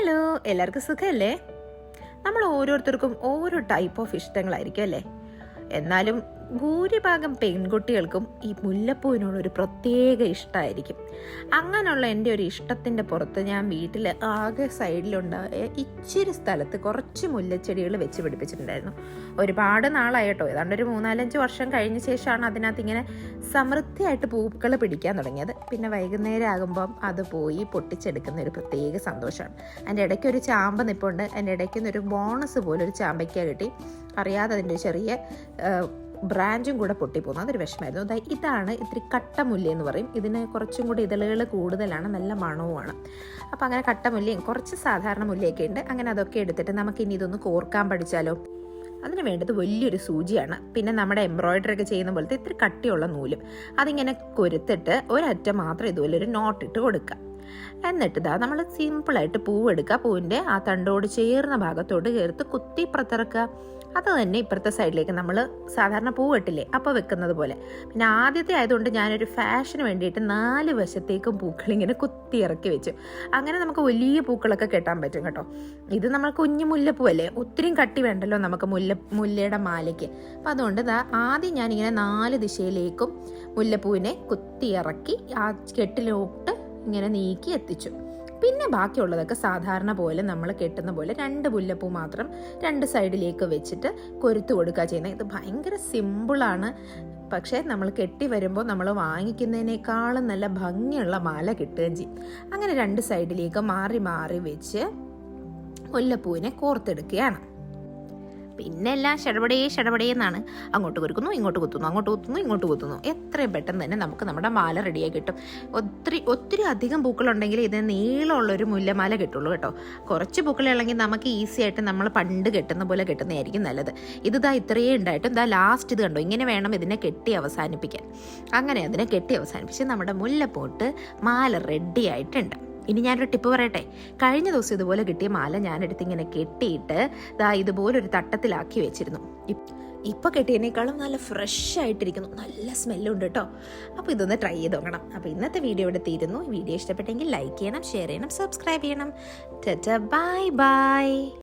Hello എല്ലാവർക്കും സുഖമല്ലേ നമ്മൾ ഓരോരുത്തർക്കും ഓരോ ടൈപ്പ് ഓഫ് ഇഷ്ടങ്ങളായിരിക്കും അല്ലേ? എന്നാലും ഭൂരിഭാഗം പെൺകുട്ടികൾക്കും ഈ മുല്ലപ്പൂവിനോട് ഒരു പ്രത്യേക ഇഷ്ടമായിരിക്കും അങ്ങനെയുള്ള എന്റെ ഒരു ഇഷ്ടത്തിന്റെ പുറത്ത് ഞാൻ വീട്ടിൽ ആകെ സൈഡിലുണ്ടായ ഇച്ചിരി സ്ഥലത്ത് കുറച്ച് മുല്ലച്ചെടികൾ വെച്ച് പിടിപ്പിച്ചിട്ടുണ്ടായിരുന്നു. ഒരുപാട് നാളായിട്ടോ ഏതാണ്ട് ഒരു മൂന്നാലഞ്ച് വർഷം കഴിഞ്ഞ ശേഷമാണ് അതിനകത്ത് ഇങ്ങനെ സമൃദ്ധിയായിട്ട് പൂക്കൾ പിടിക്കാൻ തുടങ്ങിയത്. പിന്നെ വൈകുന്നേരം ആകുമ്പം അത് പോയി പൊട്ടിച്ചെടുക്കുന്ന ഒരു പ്രത്യേക സന്തോഷമാണ്. അതിന്റെ ഇടയ്ക്ക് ഒരു ചാമ്പ നിപ്പുണ്ട്. അതിന്റെ ഇടയ്ക്ക് ഒരു ബോണസ് പോലെ ഒരു ചാമ്പയ്ക്ക കിട്ടി. അറിയാതെ അതിന്റെ ചെറിയ ബ്രാഞ്ചും കൂടെ പൊട്ടിപ്പോകുന്നു. അതൊരു വിഷമായിരുന്നു അതായത് ഇതാണ് ഇത്തിരി കട്ടമുല്ല എന്ന് പറയും. ഇതിന് കുറച്ചും കൂടി ഇതളുകൾ കൂടുതലാണ്. നല്ല മണവുമാണ്. അപ്പോൾ അങ്ങനെ കട്ടമുല്ലയും കുറച്ച് സാധാരണ മുല്ലയൊക്കെ ഉണ്ട്. അങ്ങനെ അതൊക്കെ എടുത്തിട്ട് നമുക്ക് ഇനി ഇതൊന്ന് കോർക്കാൻ പഠിച്ചാലോ? അതിന് വേണ്ടത് വലിയൊരു സൂചിയാണ്. പിന്നെ നമ്മുടെ എംബ്രോയിഡറി ഒക്കെ ചെയ്യുന്ന പോലത്തെ ഇത്തിരി കട്ടിയുള്ള നൂലും. അതിങ്ങനെ കൊരുത്തിട്ട് ഒരറ്റം മാത്രം ഇതുപോലെ ഒരു നോട്ട് ഇട്ട് കൊടുക്കുക. എന്നിട്ട് ഇതാ നമ്മൾ സിമ്പിളായിട്ട് പൂവ് എടുക്കുക പൂവിന്റെ ആ തണ്ടോട് ചേർന്ന ഭാഗത്തോട് ചേർത്ത് കുത്തി പുറത്തിറക്കുക അത് തന്നെ ഇപ്പുറത്തെ സൈഡിലേക്ക് നമ്മൾ സാധാരണ പൂ വെട്ടില്ലേ അപ്പോൾ വെക്കുന്നത് പോലെ. പിന്നെ ആദ്യത്തെ ആയതുകൊണ്ട് ഞാനൊരു ഫാഷന് വേണ്ടിയിട്ട് നാല് വശത്തേക്കും പൂക്കളിങ്ങനെ കുത്തി ഇറക്കി വെച്ചു. അങ്ങനെ നമുക്ക് വലിയ പൂക്കളൊക്കെ കെട്ടാൻ പറ്റും കേട്ടോ. ഇത് നമ്മൾ കുഞ്ഞു മുല്ലപ്പൂ അല്ലേ ഒത്തിരിയും കട്ടി വേണ്ടല്ലോ നമുക്ക് മുല്ല മുല്ലയുടെ മാലയ്ക്ക്. അപ്പോൾ അതുകൊണ്ട് ആദ്യം ഞാനിങ്ങനെ നാല് ദിശയിലേക്കും മുല്ലപ്പൂവിനെ കുത്തി ഇറക്കി ആ കെട്ടിലോട്ട് ഇങ്ങനെ നീക്കി എത്തിച്ചു. പിന്നെ ബാക്കിയുള്ളതൊക്കെ സാധാരണ പോലെ നമ്മൾ കെട്ടുന്ന പോലെ രണ്ട് മുല്ലപ്പൂ മാത്രം രണ്ട് സൈഡിലേക്ക് വെച്ചിട്ട് കൊരുത്തു കൊടുക്കുക ചെയ്യുന്നത് ഇത് ഭയങ്കര സിമ്പിളാണ് പക്ഷേ നമ്മൾ കെട്ടി വരുമ്പോൾ നമ്മൾ വാങ്ങിക്കുന്നതിനേക്കാളും നല്ല ഭംഗിയുള്ള മാല കിട്ടുകയും ചെയ്യും. അങ്ങനെ രണ്ട് സൈഡിലേക്ക് മാറി മാറി വെച്ച് മുല്ലപ്പൂവിനെ കോർത്തെടുക്കുകയാണ്. പിന്നെ എല്ലാം ഷടപടേ ഷടപടേ എന്നാണ്. അങ്ങോട്ട് കൊടുക്കുന്നു ഇങ്ങോട്ട് കുത്തുന്നു അങ്ങോട്ട് കുത്തുന്നു ഇങ്ങോട്ട് കുത്തുന്നു. എത്രയും പെട്ടെന്ന് തന്നെ നമുക്ക് നമ്മുടെ മാല റെഡിയായി കിട്ടും. ഒത്തിരി ഒത്തിരി അധികം പൂക്കളുണ്ടെങ്കിൽ ഇതിന് നീളമുള്ള ഒരു മുല്ലമാല കിട്ടുള്ളൂ കേട്ടോ. കുറച്ച് പൂക്കളുള്ളെങ്കിൽ നമുക്ക് ഈസി ആയിട്ട് നമ്മൾ പണ്ട് കെട്ടുന്ന പോലെ കെട്ടുന്നതായിരിക്കും നല്ലത്. ഇത് ഇതാ ഇത്രയേ ഉണ്ടായിട്ടും. ഇതാ ലാസ്റ്റ് ഇത് കണ്ടോ? ഇങ്ങനെ വേണം ഇതിനെ കെട്ടി അവസാനിപ്പിക്കാൻ. അങ്ങനെ അതിനെ കെട്ടി അവസാനിപ്പിച്ച് നമ്മുടെ മുല്ലപ്പോട്ട് മാല റെഡി ആയിട്ടുണ്ട്. ഇനി ഞാനൊരു ടിപ്പ് പറയട്ടെ. കഴിഞ്ഞ ദിവസം ഇതുപോലെ കിട്ടിയ മാല ഞാനെടുത്ത് ഇങ്ങനെ കെട്ടിയിട്ട് ദാ ഇതുപോലെ ഒരു തട്ടത്തിലാക്കി വെച്ചിരുന്നു. ഇപ്- ഇപ്പൊ കെട്ടിയതിനേക്കാളും നല്ല ഫ്രഷ് ആയിട്ടിരിക്കുന്നു. നല്ല സ്മെല്ലുണ്ട് കേട്ടോ അപ്പോൾ ഇതൊന്ന് ട്രൈ ചെയ്ത് നോക്കണം. അപ്പോൾ ഇന്നത്തെ വീഡിയോ ഇവിടെ തീരുന്നു. വീഡിയോ ഇഷ്ടപ്പെട്ടെങ്കിൽ ലൈക്ക് ചെയ്യണം ഷെയർ ചെയ്യണം സബ്സ്ക്രൈബ് ചെയ്യണം. Bye bye